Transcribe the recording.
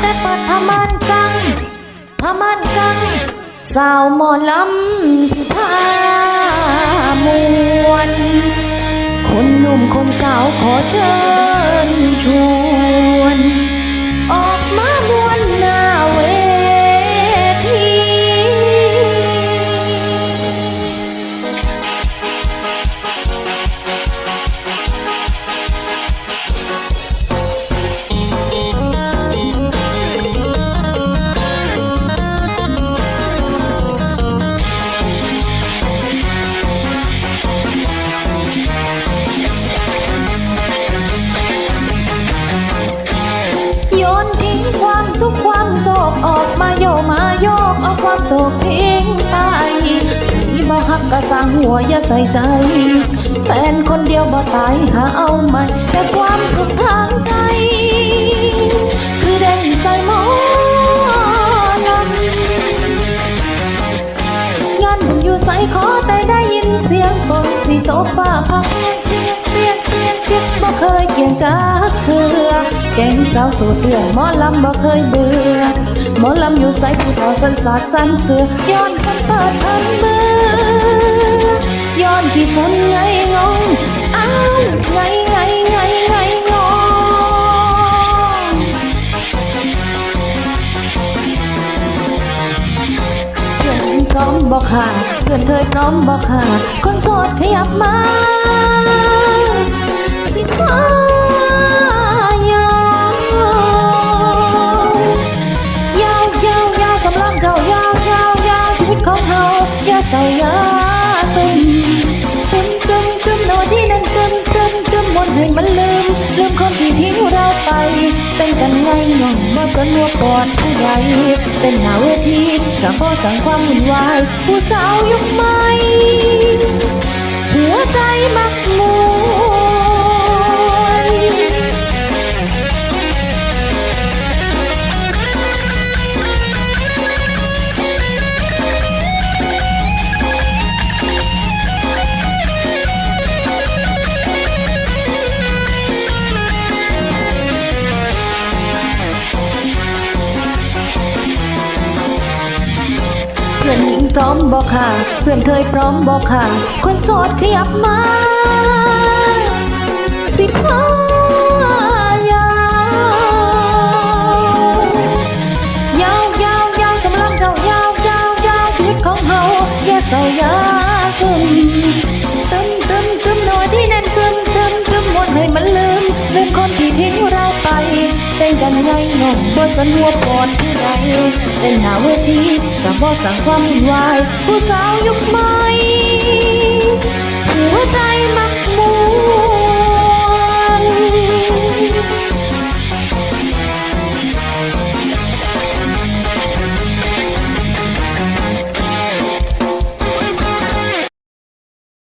แต่เปิดพม่านกังพม่านกัง สาวหมอลำสิพามวน คนหนุ่มคนสาวขอเชิญ มาโยมาโยกเอาความโศกทิ้งไปที่บ่ฮักก็สั่งหัวอย่าใส่ใจ แฟนคนเดียวบ่ตายหาเอาใหม่ แต่ความสุขทางใจ คือได้ใส่หมอนงานบุญอยู่ใส่ขอแต่ได้ยินเสียงฝนสีตกฟ้าพักเปียกเปียกเปียกเปียกบ่เคยเกี่ยงจากเถือ แกงสาวสูดเดือหมอลำบ่เคยเบื่อหมอลำอยู่ใส่ผู้เฒ่าสันสาดสันเสือย้อนคนเปิดพันมือย้อนที่ฝนไงงงอ้าวไงไงไงไงงงเพื่อนพร้อมบอกค่ะเพื่อนเคยพร้อมบอกค่ะคนโสดขยับมา ให้มันลืม ลืมคนที่ทิ้งเราไปเต้นกันไงน้องบ่จนวัวปอดผู้ใดเต้นหน้าเวทีกับพ่อสั่งความวุ่นวาย ผู้สาวยุคใหม่หัวใจมา พร้อมบอกค่ะ เพื่อนเคยพร้อมบอกค่ะ คนโสดขยับมา สิพายาวยาวยาวยาวสำหรับเจ้ายาวยาวยาวชีวิตของเฮาอย่าใส่ยาซึมตึมตึมตึมหน่อยที่แน่น กันไงน้องบ่สนหัวปอดผู้ใดเล่นหน้าเวทีกับบ่สั่งความวุ่นวาย ผู้สาวยุคใหม่หัวใจ